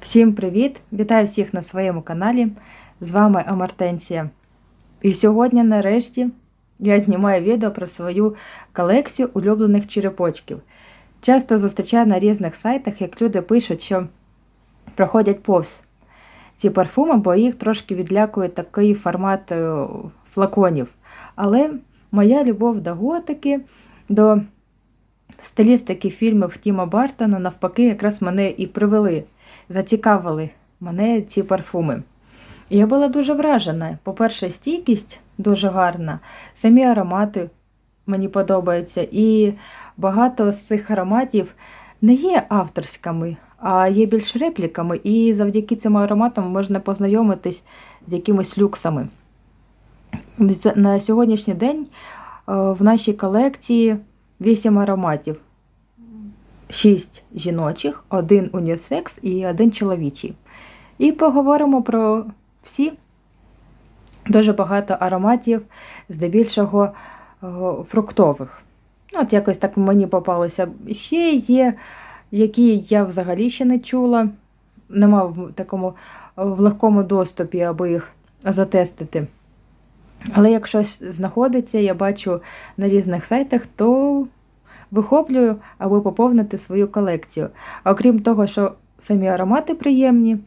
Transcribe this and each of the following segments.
Всім привіт! Вітаю всіх на своєму каналі. З вами Амартенція. І сьогодні, нарешті, я знімаю відео про свою колекцію улюблених черепочків. Часто зустрічаю на різних сайтах, як люди пишуть, що проходять повз ці парфуми, бо їх трошки відлякує такий формат е, флаконів. Але моя любов до готики, до стилістики фільмів Тіма Бартона, навпаки, якраз мене і привели, зацікавили мене ці парфуми. Я була дуже вражена. По-перше, стійкість дуже гарна, самі аромати мені подобаються. І багато з цих ароматів не є авторськими, а є більш репліками. І завдяки цим ароматам можна познайомитись з якимись люксами. На сьогоднішній день е, в нашій колекції 8 ароматів. 6 жіночих, один унісекс і один чоловічий. І поговоримо про всі. Дуже багато ароматів, здебільшого фруктових. Ну, От якось так мені попалося. Ще є, які я взагалі ще не чула, нема в такому в легкому доступі, аби їх затестити. Але як щось знаходиться, я бачу на різних сайтах, то вихоплюю, аби поповнити свою колекцію. Окрім того, що самі аромати приємні,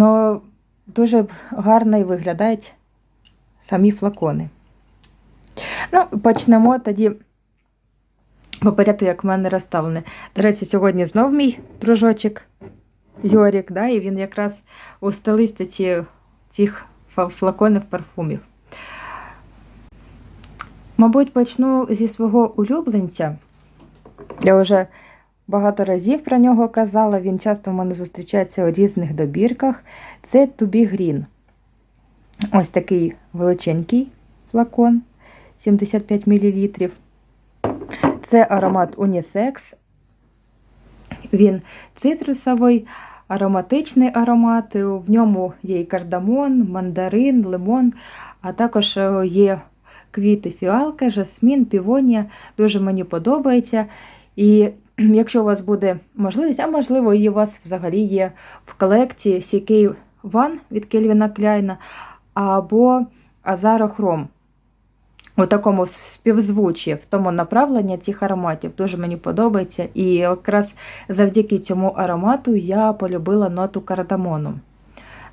але дуже гарно і виглядають самі флакони. Ну, почнемо тоді по порядку, як в мене розставлене. До речі, сьогодні знов мій дружочок Йорік, да, і він якраз у стилистиці цих флаконів парфумів. Мабуть, почну зі свого улюбленця. Я вже багато разів про нього казала, він часто в мене зустрічається у різних добірках. Це Тубі Грін. Ось такий величенький флакон 75 мл. Це аромат Унісекс. Він цитрусовий, ароматичний аромат. В ньому є і кардамон, мандарин, лимон, а також є квіти фіалка, жасмін, півонія. Дуже мені подобається. І якщо у вас буде можливість, а можливо, і у вас взагалі є в колекції CK One від Кельвіна Кляйна або Азарохром. У такому співзвучі, в тому направленні цих ароматів дуже мені подобається. І якраз завдяки цьому аромату я полюбила ноту кардамону.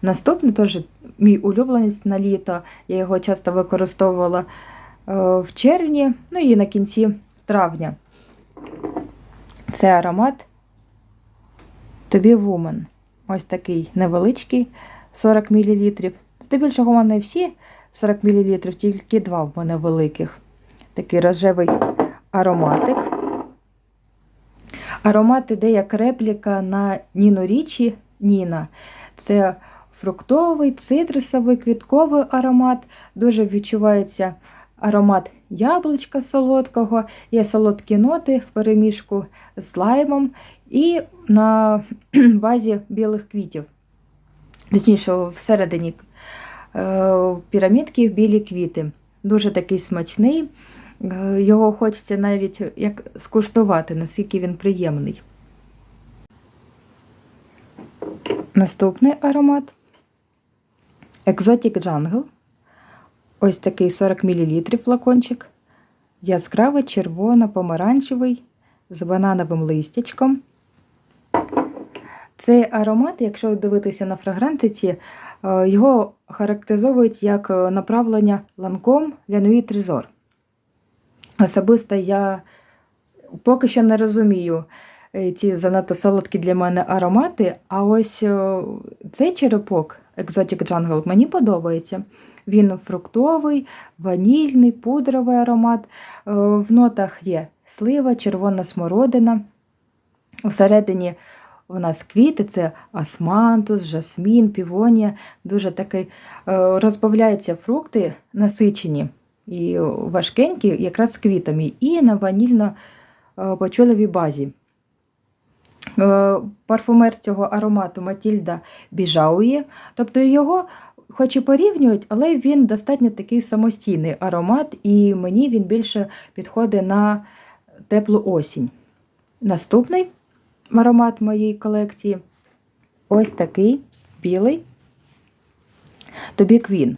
Наступний теж мій улюбленець на літо. Я його часто використовувала в червні, ну і на кінці травня. Це аромат Тобі Woman. Ось такий невеличкий 40 мл. Здебільшого в мене всі 40 мл, тільки два в мене великих. Такий рожевий ароматик. Аромат іде як репліка на Ніно Річі Ніна. Це фруктовий, цитрусовий, квітковий аромат. Дуже відчувається аромат яблучка солодкого, є солодкі ноти в перемішку з лаймом і на базі білих квітів. Точніше, всередині е, пірамідки білі квіти. Дуже такий смачний. Е, його хочеться навіть як скуштувати, наскільки він приємний. Наступний аромат Exotic Jungle. Ось такий 40 мл флакончик. Яскравий червоно-помаранчевий з банановим листячком. Цей аромат, якщо дивитися на фрагрантиці, його характеризовують як направлення ланком Лянуї Тризор. Особисто я поки що не розумію ці занадто солодкі для мене аромати, а ось цей черепок Exotic Jungle мені подобається. Він фруктовий, ванільний, пудровий аромат. В нотах є слива, червона смородина. Всередині у нас квіти це османтус, жасмін, півонія. Дуже такий розбавляються фрукти насичені і важкенькі, якраз з квітами, і на ванільно-почоловій базі. Парфумер цього аромату Матільда Біжаує, тобто його хоч і порівнюють, але він достатньо такий самостійний аромат, і мені він більше підходить на теплу осінь. Наступний аромат моєї колекції ось такий білий тобі квін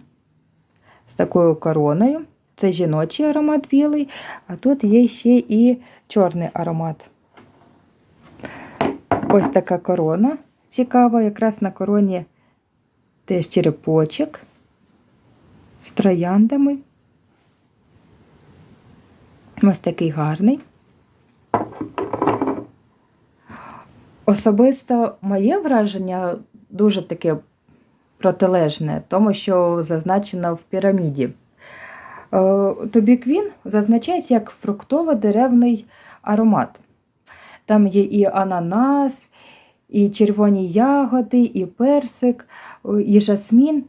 з такою короною. Це жіночий аромат білий, а тут є ще і чорний аромат. Ось така корона цікава, якраз на короні теж черепочок з трояндами. Ось такий гарний. Особисто моє враження дуже таке протилежне, тому що зазначено в піраміді. Тобі квін зазначається як фруктово-деревний аромат. Там є і ананас, і червоні ягоди, і персик, і жасмін.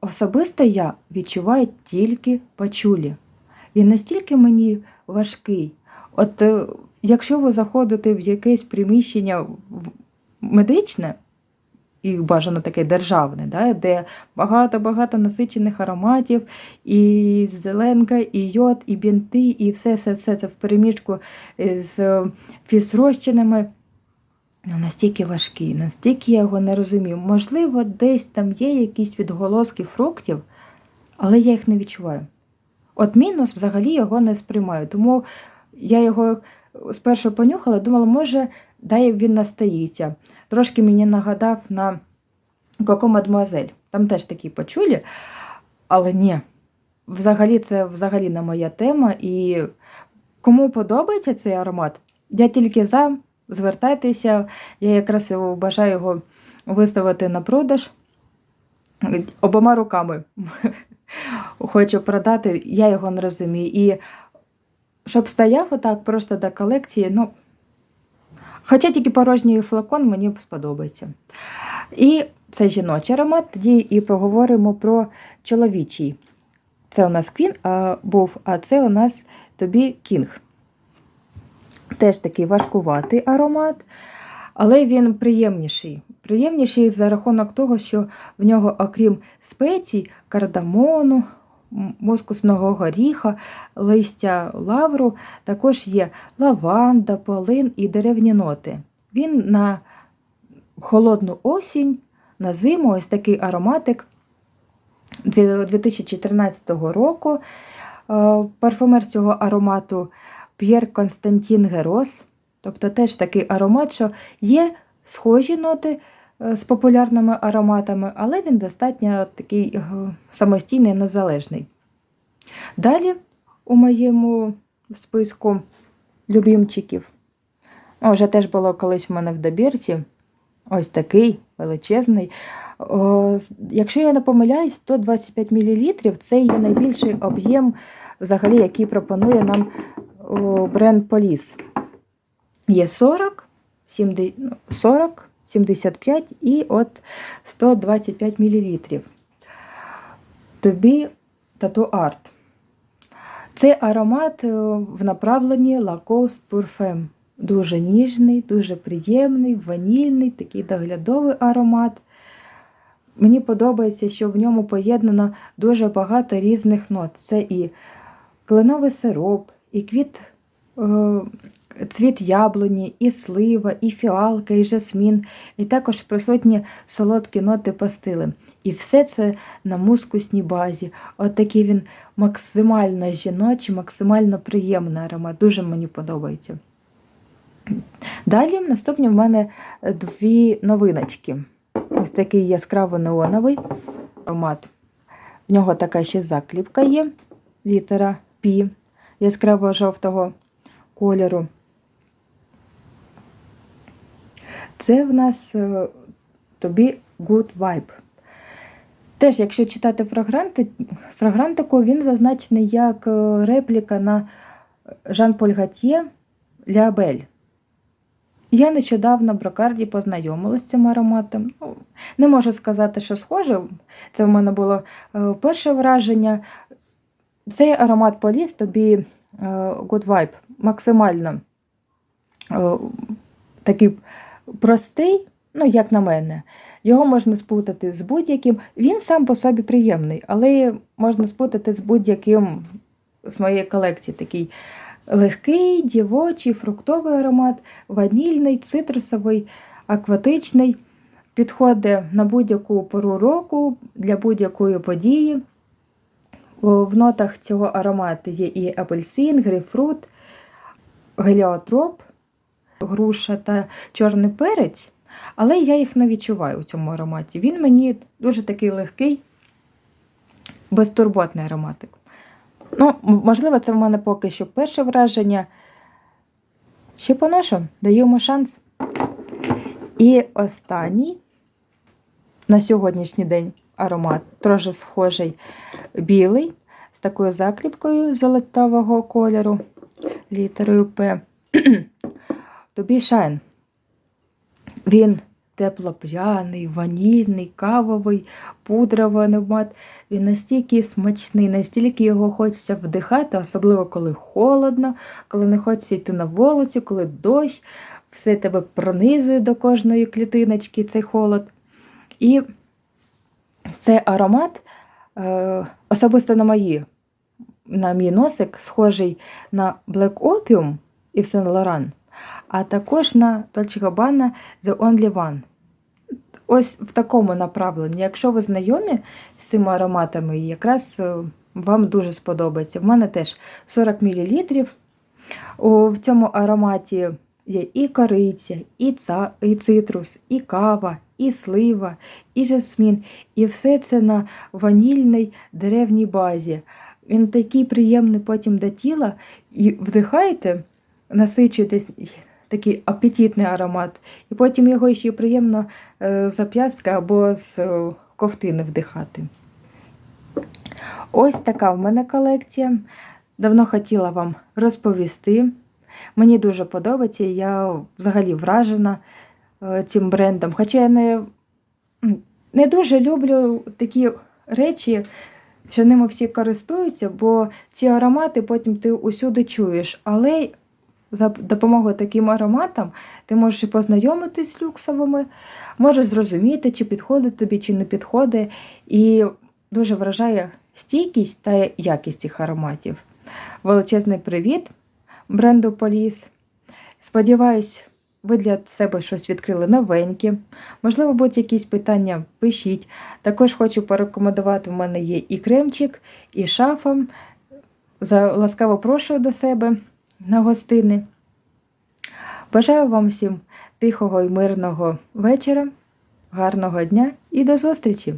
Особисто я відчуваю тільки пачулі. Він настільки мені важкий. От е, якщо ви заходите в якесь приміщення медичне, і бажано таке державне, да, де багато-багато насичених ароматів, і зеленка, і йод, і бінти, і все, все, все це в переміжку з фізрозчинами. Ну, настільки важкий, настільки я його не розумію. Можливо, десь там є якісь відголоски фруктів, але я їх не відчуваю. От мінус взагалі його не сприймаю. Тому я його спершу понюхала, думала, може, дай він настоїться. Трошки мені нагадав на Коко Мадмуазель. Там теж такі почулі, але ні. Взагалі, це взагалі не моя тема. І кому подобається цей аромат, я тільки за. Звертайтеся, я якраз бажаю його виставити на продаж обома руками. Хочу продати, я його не розумію. І щоб стояв отак просто до колекції, ну, хоча тільки порожній флакон мені сподобається. І це жіночий аромат, тоді і поговоримо про чоловічий. Це у нас Квін а, був, а це у нас тобі Кінг. Теж такий важкуватий аромат, але він приємніший. Приємніший за рахунок того, що в нього, окрім спецій, кардамону, мускусного горіха, листя лавру, також є лаванда, полин і деревні ноти. Він на холодну осінь, на зиму ось такий ароматик 2014 року. Е, Парфумер цього аромату П'єр Константін Герос. Тобто теж такий аромат, що є схожі ноти з популярними ароматами, але він достатньо такий е, самостійний, незалежний. Далі у моєму списку любімчиків. О, вже теж було колись в мене в добірці. Ось такий величезний. О, якщо я не помиляюсь, 125 мл це є найбільший об'єм, взагалі, який пропонує нам о, бренд Police. Є 40, 70, ну, 40, 75 і от 125 мл. Тобі Tattoo Art. Цей аромат е, в направленні Lacoste Parfum. Дуже ніжний, дуже приємний, ванільний, такий доглядовий аромат. Мені подобається, що в ньому поєднано дуже багато різних нот. Це і кленовий сироп, і квіт, цвіт яблуні, і слива, і фіалка, і жасмін, і також присутні солодкі ноти пастили. І все це на мускусній базі. От такий він максимально жіночий, максимально приємний аромат. Дуже мені подобається. Далі наступні в мене дві новиночки. Ось такий яскраво неоновий аромат. В нього така ще закліпка є, літера Пі яскраво жовтого кольору. Це в нас е, тобі Good Vibe. Теж, якщо читати фрагранти, фрагрантику, він зазначений як е, репліка на Жан-Поль Гатьє Ліабель. Я нещодавно в Брокарді познайомилася з цим ароматом. Ну, не можу сказати, що схоже. Це в мене було е, перше враження. Цей аромат поліс тобі Good Vibe максимально е, такий простий, ну, як на мене. Його можна спутати з будь-яким. Він сам по собі приємний, але можна спутати з будь-яким з моєї колекції. Такий легкий, дівочий, фруктовий аромат, ванільний, цитрусовий, акватичний. Підходить на будь-яку пору року для будь-якої події. В нотах цього аромату є і апельсин, грейпфрут, геліотроп, груша та чорний перець, але я їх не відчуваю у цьому ароматі. Він мені дуже такий легкий, безтурботний ароматик. Ну, можливо, це в мене поки що перше враження. Ще поношу, йому шанс. І останній на сьогоднішній день аромат трохи схожий білий, з такою закріпкою золотавого кольору, літерою П. Тобі Shine. Він теплопряний, ванільний, кавовий, пудровий аромат. Він настільки смачний, настільки його хочеться вдихати, особливо коли холодно, коли не хочеться йти на вулицю, коли дощ, все тебе пронизує до кожної клітиночки цей холод. І цей аромат е, особисто на мої, на мій носик, схожий на Black Opium і Saint Laurent, а також на Dolce Gabbana The Only One. Ось в такому направленні. Якщо ви знайомі з цими ароматами, якраз е, вам дуже сподобається. В мене теж 40 мл. В цьому ароматі є і кориця, і, ца, і цитрус, і кава, і слива, і жасмін. І все це на ванільній деревній базі. Він такий приємний потім до тіла, і вдихаєте, насичуєтесь такий апетитний аромат, і потім його ще приємно е, з зап'ястка або з е, ковтини вдихати. Ось така в мене колекція. Давно хотіла вам розповісти. Мені дуже подобається, я взагалі вражена е, цим брендом. Хоча я не, не дуже люблю такі речі, що ними всі користуються, бо ці аромати потім ти усюди чуєш. Але за допомогою таким ароматам ти можеш і познайомитись з люксовими, можеш зрозуміти, чи підходить тобі, чи не підходить. І дуже вражає стійкість та якість цих ароматів. Величезний привіт бренду Поліс. Сподіваюсь, ви для себе щось відкрили новеньке. Можливо, будуть якісь питання, пишіть. Також хочу порекомендувати: в мене є і кремчик, і шафа. За ласкаво прошу до себе на гостини. Бажаю вам всім тихого і мирного вечора, гарного дня і до зустрічі!